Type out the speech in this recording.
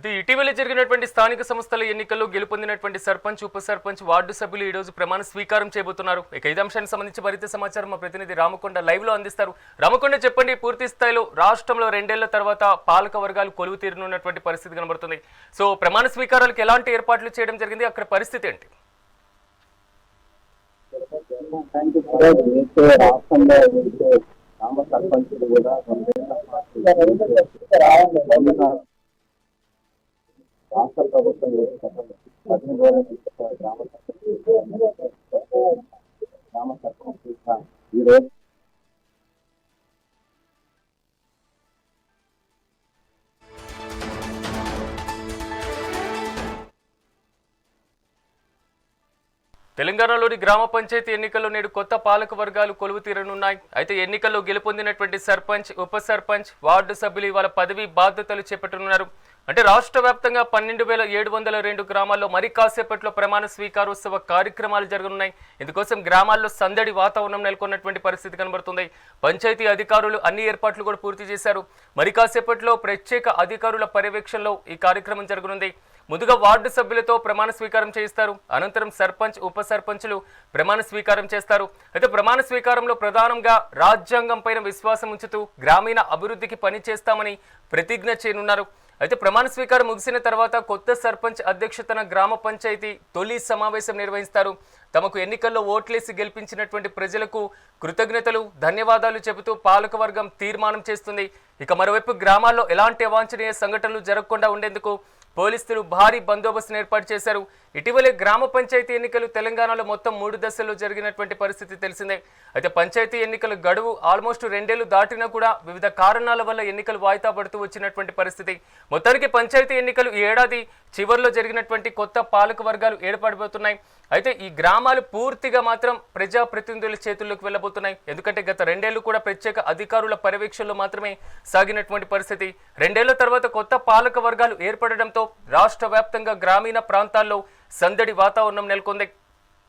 ఇది ఇటీవల జరిగినటువంటి స్థానిక సంస్థల ఎన్నికల్లో గెలుపొందినటువంటి సర్పంచ్ ఉప సర్పంచ్ వార్డు సభ్యులు ఈ రోజు ప్రమాణ స్వీకారం చేయబోతున్నారు. ఇక ఇదే అంశానికి సంబంధించి మరింత సమాచారం మా ప్రతినిధి రామకొండ లైవ్లో అందిస్తారు. రామకొండ చెప్పండి పూర్తి స్థాయిలో రాష్ట్రంలో రెండేళ్ళ తర్వాత పాలక వర్గాలు కొలువు తీరునున్నటువంటి పరిస్థితి కనబడుతుంది. సో ప్రమాణ స్వీకారాలకు ఎలాంటి ఏర్పాట్లు చేయడం జరిగింది? అక్కడ పరిస్థితి ఏంటి? రాష్ట్రంలో రాష్ట్ర ప్రభుత్వం పద్దెనిమిది వేల గ్రామ సర్పంచ్ గ్రామ సర్పంచ్ తెలంగాణలోని గ్రామ పంచాయతీ ఎన్నికల్లో నేడు కొత్త పాలక వర్గాలు కొలువు తీరనున్నాయి. అయితే ఎన్నికల్లో గెలుపొందినటువంటి సర్పంచ్ ఉప సర్పంచ్ వార్డు సభ్యులు ఇవాళ పదవి బాధ్యతలు చేపట్టనున్నారు. అంటే రాష్ట్ర వ్యాప్తంగా పన్నెండు వేల ఏడు వందల రెండు గ్రామాల్లో మరి కాసేపట్లో ప్రమాణ స్వీకారోత్సవ కార్యక్రమాలు జరగనున్నాయి. ఇందుకోసం గ్రామాల్లో సందడి వాతావరణం నెలకొన్నటువంటి పరిస్థితి కనబడుతుంది. పంచాయతీ అధికారులు అన్ని ఏర్పాట్లు కూడా పూర్తి చేశారు. మరి కాసేపట్లో ప్రత్యేక అధికారుల పర్యవేక్షణలో ఈ కార్యక్రమం జరగనుంది. ముందుగా వార్డు సభ్యులతో ప్రమాణ స్వీకారం చేయిస్తారు. అనంతరం సర్పంచ్ ఉప సర్పంచులు ప్రమాణ స్వీకారం చేస్తారు. అయితే ప్రమాణ స్వీకారంలో ప్రధానంగా రాజ్యాంగం పైన విశ్వాసం ఉంచుతూ గ్రామీణ అభివృద్ధికి పని చేస్తామని ప్రతిజ్ఞ చేయనున్నారు. అయితే ప్రమాణ స్వీకారం ముగిసిన తర్వాత కొత్త సర్పంచ్ అధ్యక్షతన గ్రామ పంచాయతీ తొలి సమావేశం నిర్వహిస్తారు. తమకు ఎన్నికల్లో ఓట్లేసి గెలిపించినటువంటి ప్రజలకు కృతజ్ఞతలు ధన్యవాదాలు చెబుతూ పాలకవర్గం తీర్మానం చేస్తుంది. ఇక మరోవైపు గ్రామాల్లో ఎలాంటి అవాంఛనీయ సంఘటనలు జరగకుండా ఉండేందుకు పోలీసులు భారీ బందోబస్తును ఏర్పాటు చేశారు. ఇటీవలే గ్రామ పంచాయతీ ఎన్నికలు తెలంగాణలో మొత్తం మూడు దశల్లో జరిగినటువంటి పరిస్థితి తెలిసిందే. అయితే పంచాయతీ ఎన్నికల గడువు ఆల్మోస్ట్ రెండేళ్ళు దాటినా కూడా వివిధ కారణాల వల్ల ఎన్నికలు వాయిదా పడుతూ వచ్చినటువంటి పరిస్థితి. మొత్తానికి పంచాయతీ ఎన్నికలు ఈ ఏడాది చివరిలో జరిగినటువంటి కొత్త పాలక వర్గాలు ఏర్పడబోతున్నాయి. అయితే ఈ గ్రామాలు పూర్తిగా మాత్రం ప్రజాప్రతినిధుల చేతుల్లోకి వెళ్ళబోతున్నాయి. ఎందుకంటే గత రెండేళ్ళు కూడా ప్రత్యేక అధికారుల పర్యవేక్షణలో మాత్రమే సాగినటువంటి పరిస్థితి. రెండేళ్ళ తర్వాత కొత్త పాలక వర్గాలు ఏర్పడడంతో రాష్ట్ర వ్యాప్తంగా గ్రామీణ ప్రాంతాల్లో సందడి వాతావరణం నెలకొంది.